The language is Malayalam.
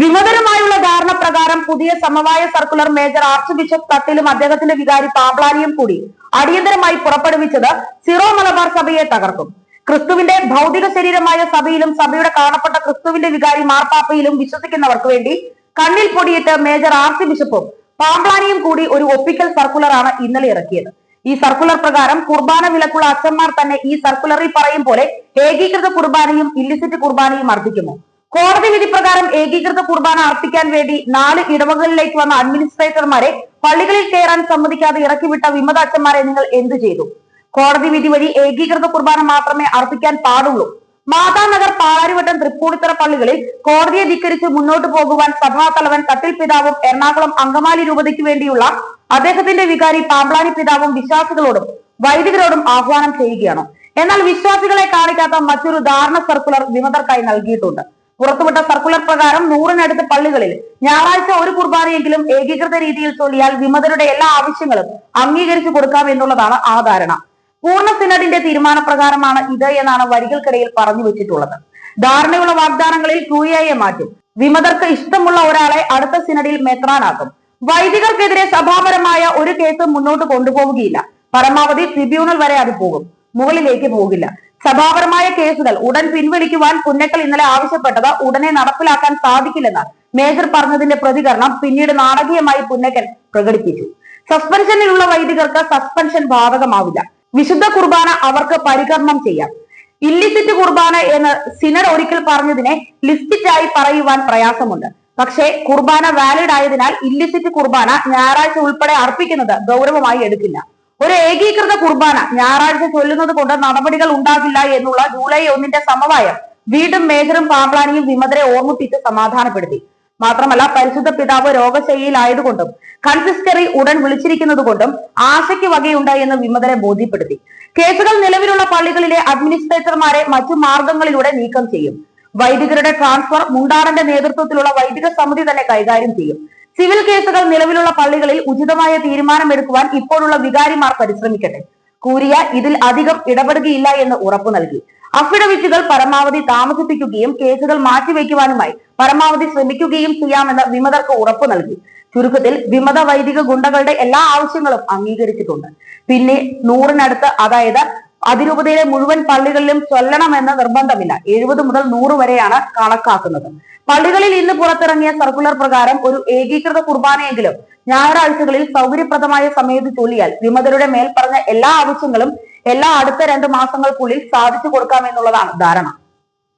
വിമതരുമായുള്ള ധാരണ പ്രകാരം പുതിയ സമവായ സർക്കുലർ മേജർ ആർച്ച് ബിഷപ്പ് തട്ടിലും അദ്ദേഹത്തിന്റെ വികാരി പാബ്ലാനിയും കൂടി അടിയന്തരമായി പുറപ്പെടുവിച്ചത് സിറോ മലബാർ സഭയെ തകർക്കും. ക്രിസ്തുവിന്റെ ഭൗതിക ശരീരമായ സഭയിലും സഭയുടെ കാണപ്പെട്ട ക്രിസ്തുവിന്റെ വികാരി മാർപ്പാപ്പയിലും വിശ്വസിക്കുന്നവർക്ക് വേണ്ടി കണ്ണിൽ പൊടിയിട്ട് മേജർ ആർച്ച് ബിഷപ്പും പാമ്പ്ലാനിയും കൂടി ഒരു ഒപ്പിക്കൽ സർക്കുലറാണ് ഇന്നലെ ഇറക്കിയത്. ഈ സർക്കുലർ പ്രകാരം കുർബാന വിലക്കുള്ള അച്ഛന്മാർ തന്നെ ഈ സർക്കുലറിൽ പറയും പോലെ ഏകീകൃത കുർബാനയും ഇല്ലിസിറ്റ് കുർബാനയും അർപ്പിക്കുന്നു. കോടതി വിധി പ്രകാരം ഏകീകൃത കുർബാന അർപ്പിക്കാൻ വേണ്ടി നാല് ഇടവകളിലേക്ക് വന്ന അഡ്മിനിസ്ട്രേറ്റർമാരെ പള്ളികളിൽ കയറാൻ സമ്മതിക്കാതെ ഇറക്കിവിട്ട വിമത അച്ഛന്മാരെ നിങ്ങൾ എന്തു ചെയ്തു? കോടതി വിധി വഴി ഏകീകൃത കുർബാന മാത്രമേ അർപ്പിക്കാൻ പാടുള്ളൂ. മാതാനഗർ പാലാരിവട്ടം തൃപ്പൂണിത്തറ പള്ളികളിൽ കോടതിയെ ധിക്കരിച്ച് മുന്നോട്ട് പോകുവാൻ സഭാ തലവൻ കട്ടിൽ പിതാവും എറണാകുളം അങ്കമാലി രൂപതയ്ക്ക് വേണ്ടിയുള്ള അദ്ദേഹത്തിന്റെ വികാരി പാമ്പ്ലാനി പിതാവും വിശ്വാസികളോടും വൈദികരോടും ആഹ്വാനം ചെയ്യുകയാണ്. എന്നാൽ വിശ്വാസികളെ കാണിക്കാത്ത മറ്റൊരു ധാരണ സർക്കുലർ വിമതർക്കായി നൽകിയിട്ടുണ്ട്. പുറത്തുവിട്ട സർക്കുലർ പ്രകാരം നൂറിനടുത്ത് പള്ളികളിൽ. ഞായറാഴ്ച ഒരു കുർബാനയെങ്കിലും ഏകീകൃത രീതിയിൽ ചൊല്ലിയാൽ വിമതരുടെ എല്ലാ ആവശ്യങ്ങളും അംഗീകരിച്ചു കൊടുക്കാം എന്നുള്ളതാണ് ആ ധാരണ പൂർണ സിനഡിന്റെ തീരുമാനപ്രകാരമാണ് ഇത് എന്നാണ് വരികൾക്കിടയിൽ പറഞ്ഞു വെച്ചിട്ടുള്ളത്. ധാരണയുള്ള വാഗ്ദാനങ്ങളിൽ ക്രൂയയെ മാറ്റും. വിമതർക്ക് ഇഷ്ടമുള്ള ഒരാളെ അടുത്ത സിനഡിൽ മെത്രാനാക്കും. വൈദികർക്കെതിരെ സഭാപരമായ ഒരു കേസ് മുന്നോട്ട് കൊണ്ടുപോവുകയില്ല. പരമാവധി ട്രിബ്യൂണൽ വരെ അത് പോകും. മുകളിലേക്ക് പോകില്ല. സഭാപരമായ കേസുകൾ ഉടൻ പിൻവലിക്കുവാൻ പുന്നക്കൽ ഇന്നലെ ആവശ്യപ്പെട്ടത് ഉടനെ നടപ്പിലാക്കാൻ സാധിക്കില്ലെന്ന് മേജർ പറഞ്ഞതിന്റെ പ്രതികരണം പിന്നീട് നാടകീയമായി പുന്നക്കൽ പ്രകടിപ്പിച്ചു. സസ്പെൻഷനിലുള്ള വൈദികർക്ക് സസ്പെൻഷൻ ബാധകമാവില്ല. വിശുദ്ധ കുർബാന അവർക്ക് പരികർമ്മം ചെയ്യാം. ഇല്ലിസിറ്റ് കുർബാന എന്ന് സിനർ ഒരിക്കൽ പറഞ്ഞതിനെ ലിസ്റ്റിറ്റായി പറയുവാൻ പ്രയാസമുണ്ട്. പക്ഷേ കുർബാന വാലിഡ് ആയതിനാൽ ഇല്ലിസിറ്റ് കുർബാന ഞായറാഴ്ച ഉൾപ്പെടെ അർപ്പിക്കുന്നത് ഗൗരവമായി എടുക്കില്ല. ഒരു ഏകീകൃത കുർബാന. ഞായറാഴ്ച ചൊല്ലുന്നത് കൊണ്ട് നടപടികൾ ഉണ്ടാകില്ല എന്നുള്ള ജൂലൈ ഒന്നിന്റെ സമവായം വീണ്ടും മേജറും പാമ്പ്ലാനിയും വിമതരെ ഓർമ്മിപ്പിച്ച് സമാധാനപ്പെടുത്തി. മാത്രമല്ല പരിശുദ്ധ പിതാവ് രോഗശൈലിയിലായതുകൊണ്ടും കൺസിസ്റ്ററി ഉടൻ വിളിച്ചിരിക്കുന്നത് കൊണ്ടും ആശയ്ക്ക് വകയുണ്ടായി എന്ന് വിമതരെ ബോധ്യപ്പെടുത്തി. കേസുകൾ നിലവിലുള്ള പള്ളികളിലെ അഡ്മിനിസ്ട്രേറ്റർമാരെ മറ്റു മാർഗങ്ങളിലൂടെ നീക്കം ചെയ്യും. വൈദികരുടെ ട്രാൻസ്ഫർ മുണ്ടാടന്റെ നേതൃത്വത്തിലുള്ള വൈദിക സമിതി തന്നെ കൈകാര്യം ചെയ്യും. സിവിൽ കേസുകൾ നിലവിലുള്ള പള്ളികളിൽ ഉചിതമായ തീരുമാനം തീരുമാനമെടുക്കുവാൻ ഇപ്പോഴുള്ള വികാരിമാർ പരിശ്രമിക്കട്ടെ. കൂരിയ ഇതിൽ അധികം ഇടപെടുകയില്ല എന്ന് ഉറപ്പു നൽകി. അഫിഡവിറ്റുകൾ പരമാവധി താമസിപ്പിക്കുകയും കേസുകൾ മാറ്റിവെക്കുവാനുമായി പരമാവധി ശ്രമിക്കുകയും ചെയ്യാമെന്ന് വിമതർക്ക് ഉറപ്പു നൽകി. ചുരുക്കത്തിൽ വിമത വൈദിക ഗുണ്ടകളുടെ എല്ലാ ആവശ്യങ്ങളും അംഗീകരിച്ചിട്ടുണ്ട്. പിന്നെ നൂറിനടുത്ത് അതായത് അതിരൂപതയിലെ മുഴുവൻ പള്ളികളിലും ചൊല്ലണമെന്ന് നിർബന്ധമില്ല. എഴുപത് മുതൽ നൂറ് വരെയാണ് കണക്കാക്കുന്നത്. പള്ളികളിൽ ഇന്ന് പുറത്തിറങ്ങിയ സർക്കുലർ പ്രകാരം ഒരു ഏകീകൃത കുർബാനയെങ്കിലും ഞായറാഴ്ചകളിൽ സൗകര്യപ്രദമായ സമയത്ത് ചൊല്ലിയാൽ വിമതരുടെ മേൽ പറഞ്ഞ എല്ലാ ആവശ്യങ്ങളും എല്ലാ അടുത്ത രണ്ട് മാസങ്ങൾക്കുള്ളിൽ സാധിച്ചു കൊടുക്കാമെന്നുള്ളതാണ് ധാരണ.